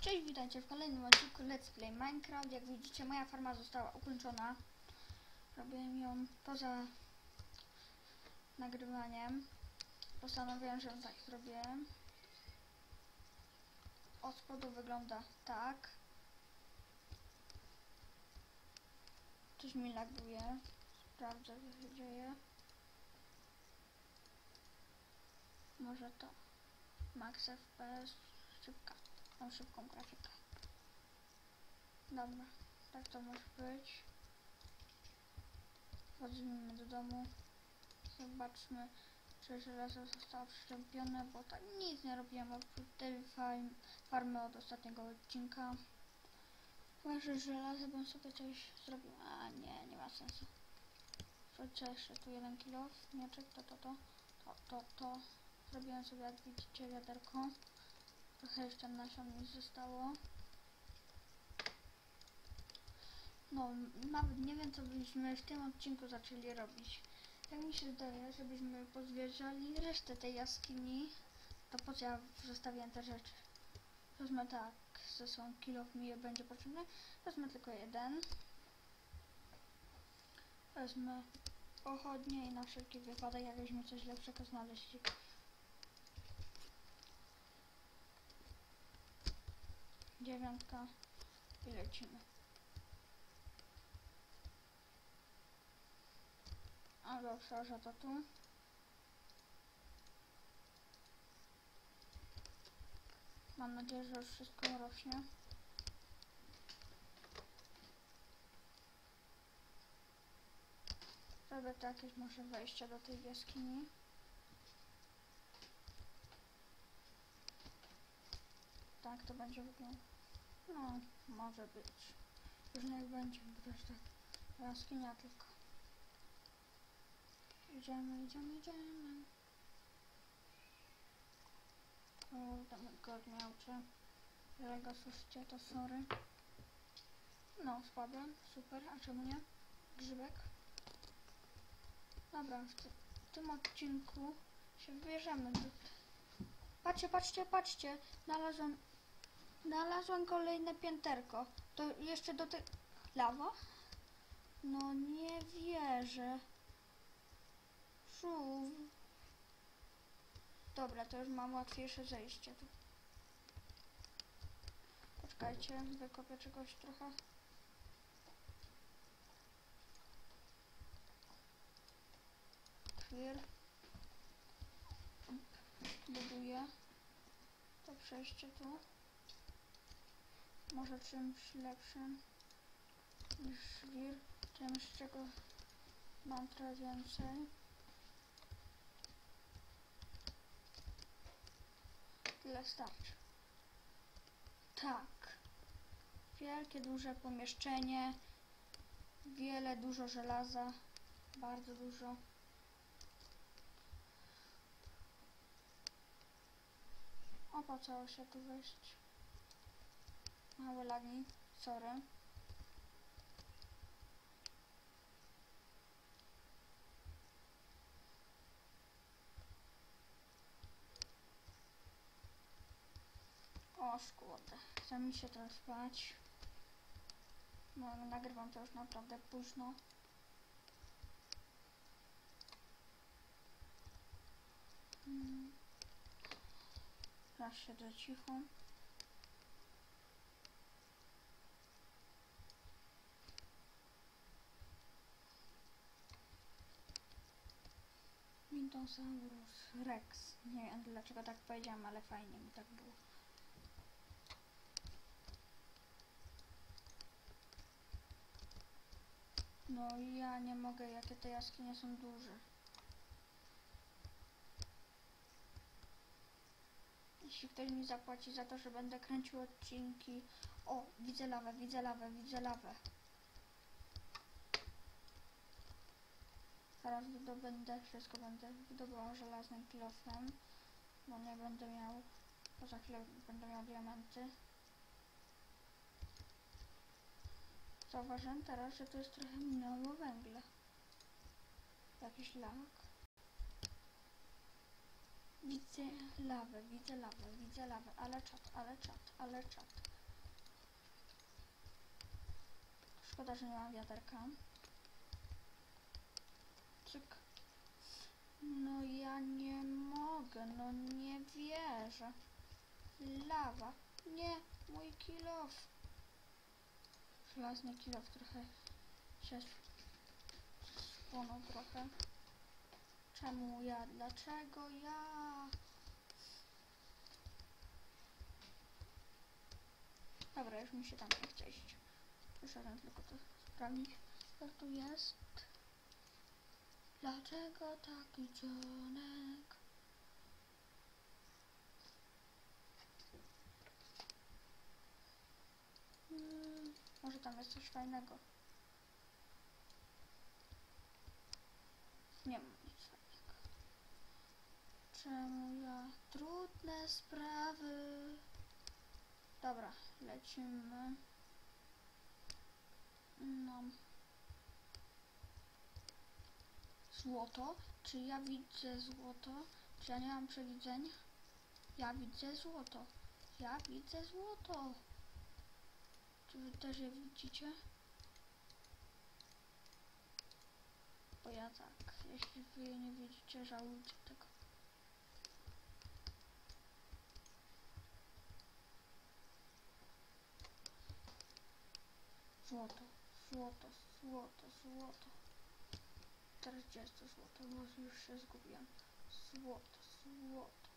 Cześć, witajcie w kolejnym odcinku Let's Play Minecraft. Jak widzicie, moja farma została ukończona. Robiłem ją poza nagrywaniem. Postanowiłem, że tak zrobię. Od spodu wygląda tak. Coś mi laguje. Sprawdzę, co się dzieje. Może to. Max FPS szybka. Mam szybką grafikę. Dobra, tak to może być. Wchodzimy do domu. Zobaczmy, czy żelazo zostało przyczepione, bo tak nic nie robiłem oprócz tej farm, farmy od ostatniego odcinka. Chyba, że żelazo bym sobie coś zrobił. A nie, nie ma sensu. Wrócę jeszcze tu jeden kilo, mieczek, to, to, to, to, to, to. Zrobiłem sobie, jak widzicie, wiaderko. Trochę jeszcze nasion mi zostało. No, nawet nie wiem, co byśmy w tym odcinku zaczęli robić. Jak mi się zdaje, żebyśmy pozwiedzali resztę tej jaskini, to po co ja zostawiłem te rzeczy? Wezmę tak, ze są kilo mi je będzie potrzebne. Wezmę tylko jeden. Wezmę pochodnie i na wszelki wypadek, jakbyśmy coś lepszego znaleźli. Dziewiątka i lecimy. A dobrze, że to tu. Mam nadzieję, że już wszystko rośnie. Zrobię to jakieś może wejście do tej jaskini. Tak to będzie wyglądać. No, może być. Już niech będzie, jest tak jaskinia tylko. Idziemy, idziemy, idziemy. Kurde, mój god miałcze. Jak go słyszycie, to sorry. No, spadłem, super, a czemu nie? Grzybek. Dobra, w, ty w tym odcinku się wybierzemy. Patrzcie, patrzcie, patrzcie. Znalazłem Znalazłem kolejne pięterko. To jeszcze do tej... Lawa? No nie wierzę. Żółw. Dobra, to już mam łatwiejsze zejście tu. Poczekajcie, wykopię czegoś trochę. Chwil. Buduję to przejście tu może czymś lepszym niż żwir, czymś czego mam trochę więcej. Tyle starczy. Tak. Wielkie, duże pomieszczenie. Wiele, dużo żelaza. Bardzo dużo. Opłacało się tu wejść. Małe lagi, sorry. O szkoda, chce mi się teraz spać. No, nagrywam to już naprawdę późno. Hmm. Raz siedzę cicho. Mintosaurus Rex. Nie wiem dlaczego tak powiedziałam, ale fajnie mi tak było. No i ja nie mogę, jakie te jaskinie są duże. Jeśli ktoś mi zapłaci za to, że będę kręcił odcinki... O, widzę lawę, widzę lawę, widzę lawę. Teraz wydobędę, wszystko będę wydobyła żelaznym kilofem, bo nie będę miał, poza chwilę będę miał diamenty. Zauważyłem teraz, że tu jest trochę minęło węgla. Jakiś lak. Widzę lawę, widzę lawę, widzę lawę, ale czat, ale czat, ale czat. Szkoda, że nie mam wiaderka. No nie wierzę. Lawa. Nie, mój kilof. Żelazny kilof trochę się spłonął trochę. Czemu ja? Dlaczego ja? Dobra, już mi się tam nie chce iść. Przyszedłem tylko to sprawdzić, co tu jest. Dlaczego taki dzionek? Hmm, tam jest coś fajnego. Nie ma nic fajnego. Czemu ja? Trudne sprawy. Dobra, lecimy. No. Złoto? Czy ja widzę złoto? Czy ja nie mam przewidzeń? Ja widzę złoto. Ja widzę złoto. Czy wy też je widzicie? Bo ja tak. Jeśli wy je nie widzicie, żałujcie tego. Złoto, złoto, złoto, złoto. Teraz gdzie jest to złoto? Bo już się zgubiłam. Złoto, złoto.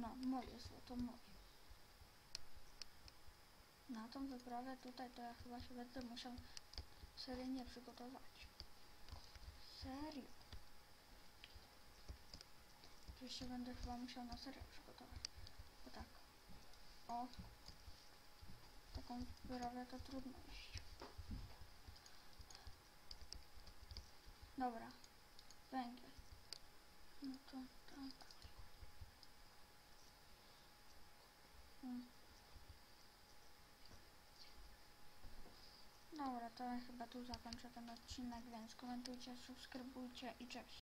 No, moje złoto, moje. Na tą wyprawę tutaj to ja chyba się będę musiał seryjnie przygotować. Serio. Tu się będę chyba musiał na serio przygotować. Bo tak. O. Taką wyprawę to trudno iść. Dobra. Węgiel. No to tak. Hmm. Dobra, to ja chyba tu zakończę ten odcinek, więc komentujcie, subskrybujcie i cześć.